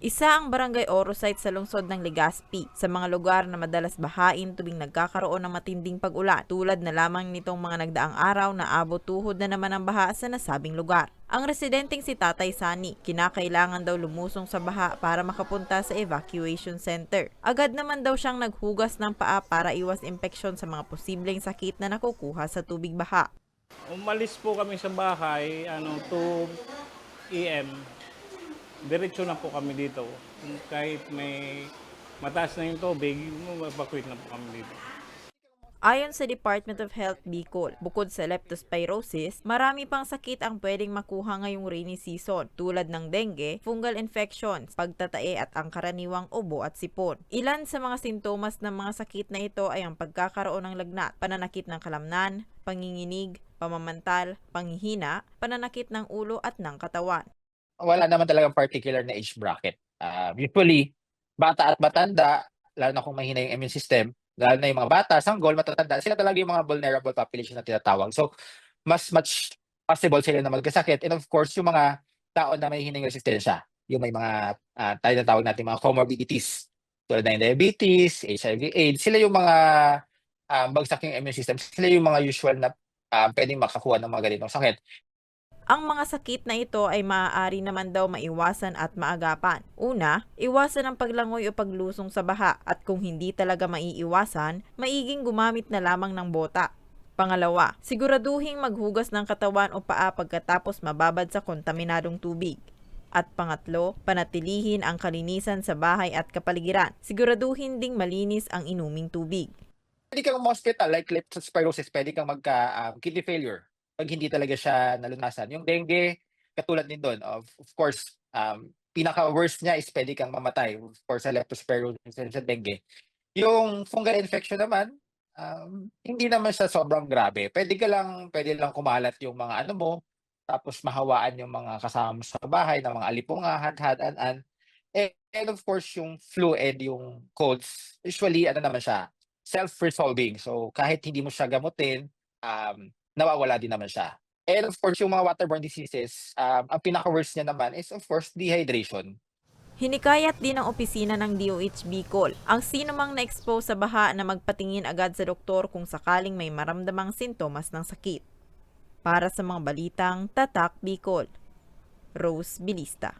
Isa ang barangay Oro site sa lungsod ng Legazpi sa mga lugar na madalas bahain tuwing nagkakaroon ng matinding pag-ulan tulad na lamang nitong mga nagdaang araw na abot tuhod na naman ang baha sa nasabing lugar. Ang residenteng si Tatay Sani, kinakailangan daw lumusong sa baha para makapunta sa evacuation center. Agad naman daw siyang naghugas ng paa para iwas impeksyon sa mga posibleng sakit na nakukuha sa tubig baha. Umalis po kami sa bahay, ano, 2 EM. Diretso na po kami dito. Kahit may mataas na yung tubig, evacuate na po kami dito. Ayon sa Department of Health Bicol, bukod sa leptospirosis, marami pang sakit ang pwedeng makuha ngayong rainy season tulad ng dengue, fungal infections, pagtatae at ang karaniwang ubo at sipon. Ilan sa mga sintomas ng mga sakit na ito ay ang pagkakaroon ng lagnat, pananakit ng kalamnan, panginginig, pamamantal, panghihina, pananakit ng ulo at ng katawan. Wala naman talagang particular na age bracket. Uh, usually, bata at matanda, lalo na kung mahina yung immune system, lalo na yung mga bata, sanggol, matatanda, sila talaga yung mga vulnerable population na tinatawag. So, mas much possible sila na magkasakit. And of course, yung mga tao na may hinang resistensya, yung may mga, uh, tayo na tawag natin mga comorbidities, tulad na yung diabetes, HIV, AIDS, sila yung mga uh, bagsak yung immune system, sila yung mga usual na uh, pwedeng makakuha ng mga ganitong sakit. Ang mga sakit na ito ay maaari naman daw maiwasan at maagapan. Una, iwasan ang paglangoy o paglusong sa baha at kung hindi talaga maiiwasan, maiging gumamit na lamang ng bota. Pangalawa, siguraduhing maghugas ng katawan o paa pagkatapos mababad sa kontaminadong tubig. At pangatlo, panatilihin ang kalinisan sa bahay at kapaligiran. Siguraduhin ding malinis ang inuming tubig. Pwede kang hospital like leptospirosis, pwede kang magka um, kidney failure pag hindi talaga siya nalunasan. Yung dengue, katulad din doon, of, of course, um, pinaka-worst niya is pwede kang mamatay for sa leptospirosis and sa dengue. Yung fungal infection naman, um, hindi naman siya sobrang grabe. Pwede ka lang, pwede lang kumalat yung mga ano mo, tapos mahawaan yung mga kasama mo sa bahay, ng mga alipunga, hadhad, an And, and of course, yung flu and yung colds, usually, ano naman siya, self-resolving. So, kahit hindi mo siya gamutin, um, nawawala din naman siya. And of course, yung mga waterborne diseases, um, ang pinaka-worst niya naman is of course dehydration. Hinikayat din ng opisina ng DOH Bicol ang sino mang na-expose sa baha na magpatingin agad sa doktor kung sakaling may maramdamang sintomas ng sakit. Para sa mga balitang Tatak Bicol, Rose Bilista.